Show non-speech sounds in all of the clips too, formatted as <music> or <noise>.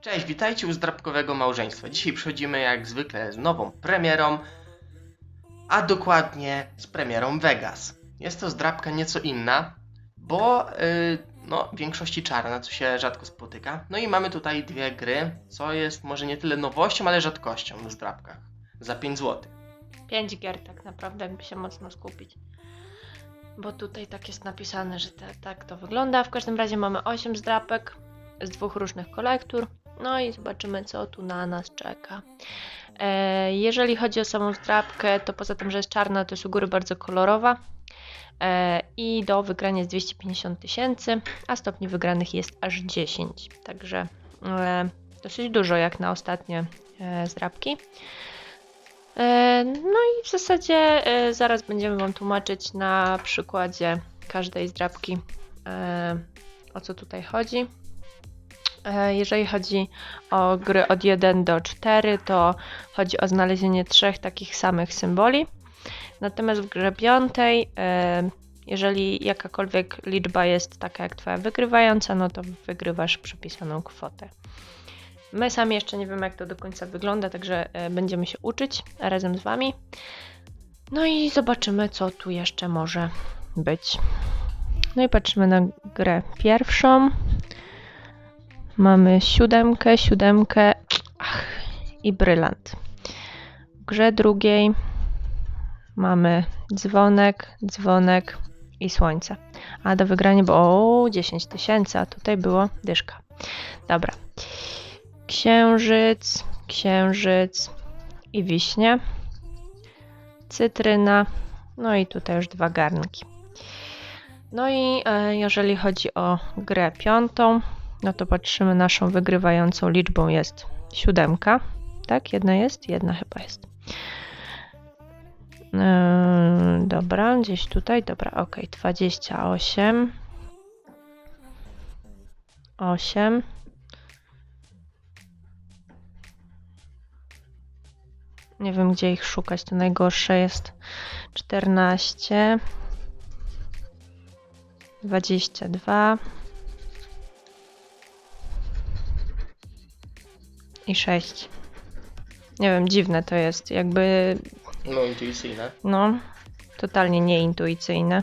Cześć, witajcie u Zdrabkowego Małżeństwa. Dzisiaj przychodzimy jak zwykle z nową premierą, a dokładnie z premierą Vegas. Jest to zdrabka nieco inna, bo yy, no, w większości czarna, co się rzadko spotyka. No i mamy tutaj dwie gry, co jest może nie tyle nowością, ale rzadkością w zdrabkach. Za 5 zł. 5 gier tak naprawdę, jakby się mocno skupić. Bo tutaj tak jest napisane, że te, tak to wygląda. W każdym razie mamy 8 zdrapek z dwóch różnych kolektur. No i zobaczymy, co tu na nas czeka. E, jeżeli chodzi o samą zdrapkę, to poza tym, że jest czarna, to jest u góry bardzo kolorowa. E, I do wygrania jest 250 tysięcy, a stopni wygranych jest aż 10. Także e, dosyć dużo jak na ostatnie zdrapki. E, No i w zasadzie zaraz będziemy Wam tłumaczyć na przykładzie każdej zdrabki o co tutaj chodzi. E, Jeżeli chodzi o gry od 1 do 4, to chodzi o znalezienie trzech takich samych symboli. Natomiast w grze piątej, e, jeżeli jakakolwiek liczba jest taka jak Twoja wygrywająca, no to wygrywasz przypisaną kwotę. My sami jeszcze nie wiemy, jak to do końca wygląda, także e, będziemy się uczyć razem z Wami. No i zobaczymy, co tu jeszcze może być. No i patrzymy na grę pierwszą. Mamy siódemkę, siódemkę ach, i brylant. W grze drugiej mamy dzwonek, dzwonek i słońce. A do wygrania było o 10 tysięcy, a tutaj było dyszka. Dobra. Księżyc, księżyc i wiśnie. Cytryna. No i tutaj już dwa garnki. No i e, jeżeli chodzi o grę piątą, no to patrzymy naszą wygrywającą liczbą jest siódemka. Tak, jedna jest? Jedna chyba jest. Yy, dobra, gdzieś tutaj, dobra, ok, 28. 8. Nie wiem, gdzie ich szukać. To najgorsze jest 14, 22 i 6. Nie wiem, dziwne to jest. Jakby, No, intuicyjne. no, totalnie nieintuicyjne.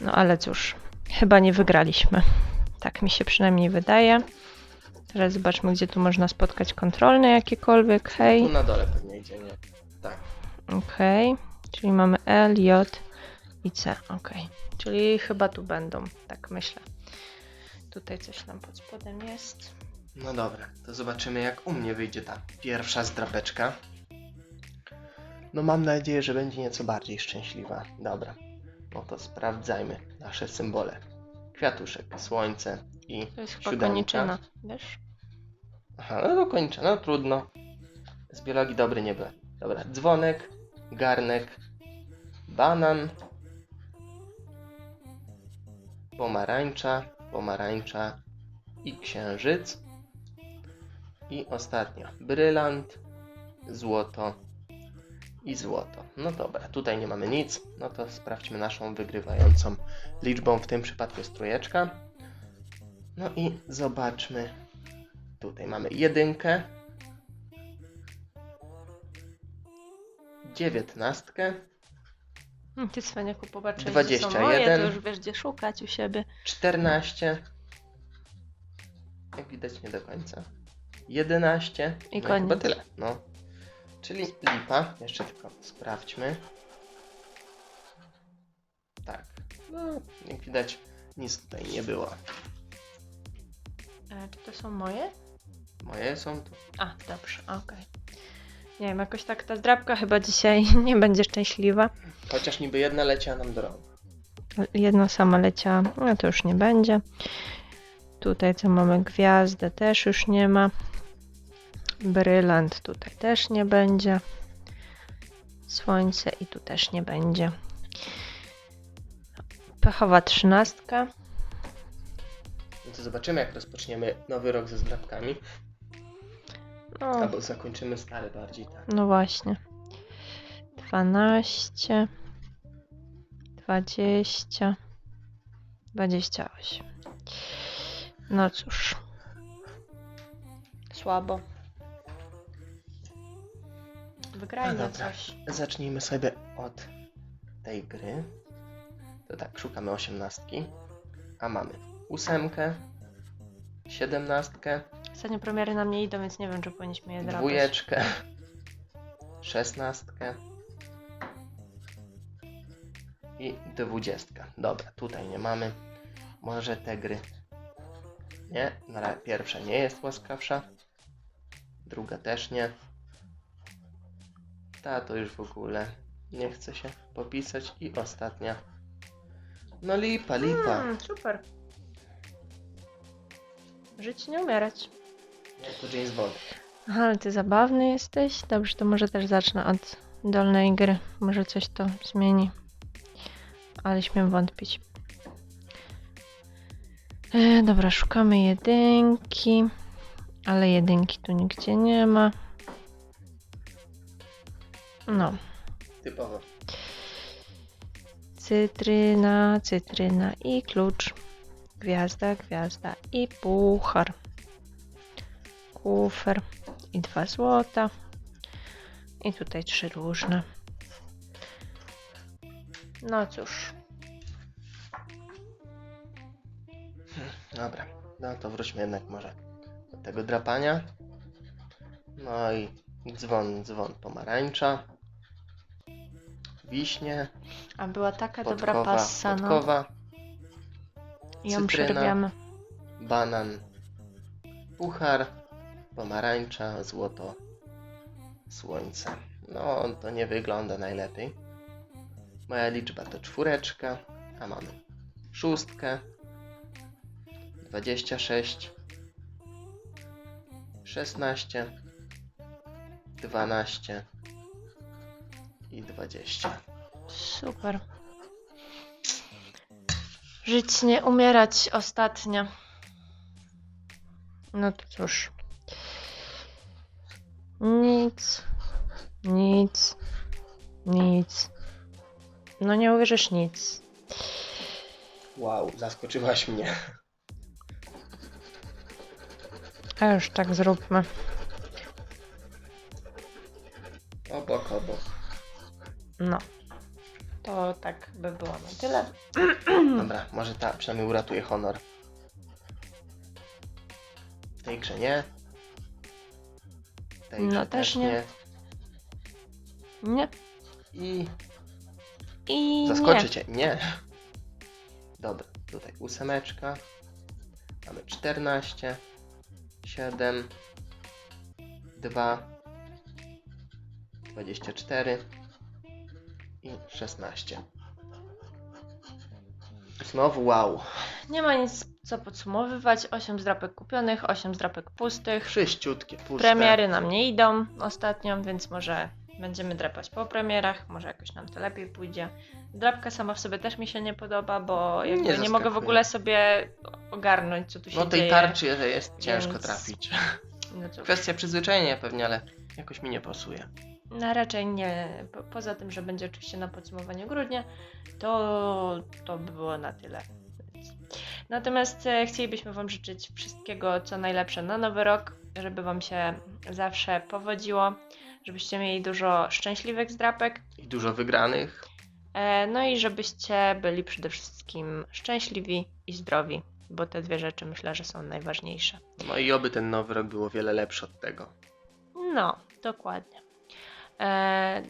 No ale cóż, chyba nie wygraliśmy. Tak mi się przynajmniej wydaje. Teraz zobaczmy, gdzie tu można spotkać kontrolne jakiekolwiek. Hej. Tu na dole pewnie idzie, nie? Tak. Okej, czyli mamy L, J i C. Okej, czyli chyba tu będą, tak myślę. Tutaj coś nam pod spodem jest. No dobra, to zobaczymy jak u mnie wyjdzie ta pierwsza zdrapeczka. No mam nadzieję, że będzie nieco bardziej szczęśliwa. Dobra, no to sprawdzajmy nasze symbole. Kwiatuszek, słońce i To jest chyba siódemka. koniczyna, wiesz? Aha, no to kończę, no trudno. Z biologii dobry nie byłem. Dobra, dzwonek, garnek, banan, pomarańcza, pomarańcza i księżyc. I ostatnio brylant, złoto i złoto. No dobra, tutaj nie mamy nic. No to sprawdźmy naszą wygrywającą liczbą. W tym przypadku jest trójeczka. No i zobaczmy. Tutaj mamy jedynkę, dziewiętnastkę, Hmm, Ty Cwaniaku są 21. moje, to już wiesz gdzie szukać u siebie. 14. Jak widać nie do końca. 11. I no koniec. chyba tyle. No. Czyli lipa. Jeszcze tylko sprawdźmy. Tak. No, jak widać nic tutaj nie było. E, czy to są moje? Moje są tu. A, dobrze, okej. Nie wiem, jakoś tak ta zdrabka chyba dzisiaj <laughs> nie będzie szczęśliwa. Chociaż niby jedna leciała nam do rąk. Jedna sama leciała, no to już nie będzie. Tutaj co mamy gwiazdę też już nie ma. Brylant tutaj też nie będzie. Słońce i tu też nie będzie. Pechowa trzynastka. No to zobaczymy jak rozpoczniemy nowy rok ze zdrabkami. No, Albo zakończymy stary bardziej, tak. no właśnie. 12 20 28 No cóż. słabo. Wygrajmy No coś. Zacznijmy sobie od tej gry. To tak, szukamy osiemnastki. A mamy ósemkę, siedemnastkę, Ostatnio premiery nam nie idą, więc nie wiem, czy powinniśmy je drapać. dwójeczkę, szesnastkę i dwudziestkę. Dobra, tutaj nie mamy. Może te gry. Nie, na ra- pierwsza nie jest łaskawsza. Druga też nie. Ta to już w ogóle nie chce się popisać. I ostatnia. No lipa, lipa. Mm, super. Żyć nie umierać. Jak to James Bond. Aha, ale ty zabawny jesteś. Dobrze, to może też zacznę od dolnej gry. Może coś to zmieni. Ale śmiem wątpić. E, dobra, szukamy jedynki. Ale jedynki tu nigdzie nie ma. No, Typowo. cytryna, cytryna i klucz. Gwiazda, gwiazda i puchar. Kufer i dwa złota. I tutaj trzy różne. No cóż, Dobra, no to wróćmy jednak może do tego drapania. No i dzwon, dzwon pomarańcza. Wiśnie, a była taka dobra podkowa, passa, no. podkowa, I ją cytryna. banan, puchar, pomarańcza, złoto, słońce. No, to nie wygląda najlepiej. Moja liczba to czwóreczka, a mamy szóstkę, 26, 16, 12 i 20. Super. Żyć nie umierać ostatnio. No to cóż. Nic. Nic. Nic. No nie uwierzysz nic. Wow, zaskoczyłaś mnie. A już tak zróbmy. Obok, obok. No. To tak by było na tyle. Dobra, może ta przynajmniej uratuje honor. W tej grze nie. W tej No grze też nie. Nie. I I nie. zaskoczycie. Nie. Dobra, tutaj ósemeczka. Mamy 14, 7, 2, 24 i 16. Znowu wow. Nie ma nic co podsumowywać. 8 zdrapek kupionych, 8 zdrapek pustych. Sześciutkie, puste. Premiery nam nie idą ostatnio, więc może będziemy drapać po premierach, może jakoś nam to lepiej pójdzie. Drapka sama w sobie też mi się nie podoba, bo jakby Nie nie, mogę w ogóle sobie ogarnąć, co tu się No tej dzieje. tarczy że jest ciężko więc- trafić. No Kwestia przyzwyczajenia pewnie, ale jakoś mi nie pasuje. No raczej nie. Po, poza tym, że będzie oczywiście na podsumowaniu grudnia, to to by było na tyle. Natomiast e, chcielibyśmy Wam życzyć wszystkiego, co najlepsze na nowy rok, żeby Wam się zawsze powodziło, żebyście mieli dużo szczęśliwych zdrapek, I dużo wygranych. e, no i żebyście byli przede wszystkim szczęśliwi i zdrowi, bo te dwie rzeczy myślę, że są najważniejsze. No i oby ten nowy rok był o wiele lepszy od tego. No, dokładnie. E,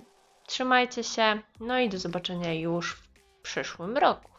trzymajcie się, no i do zobaczenia już w przyszłym roku.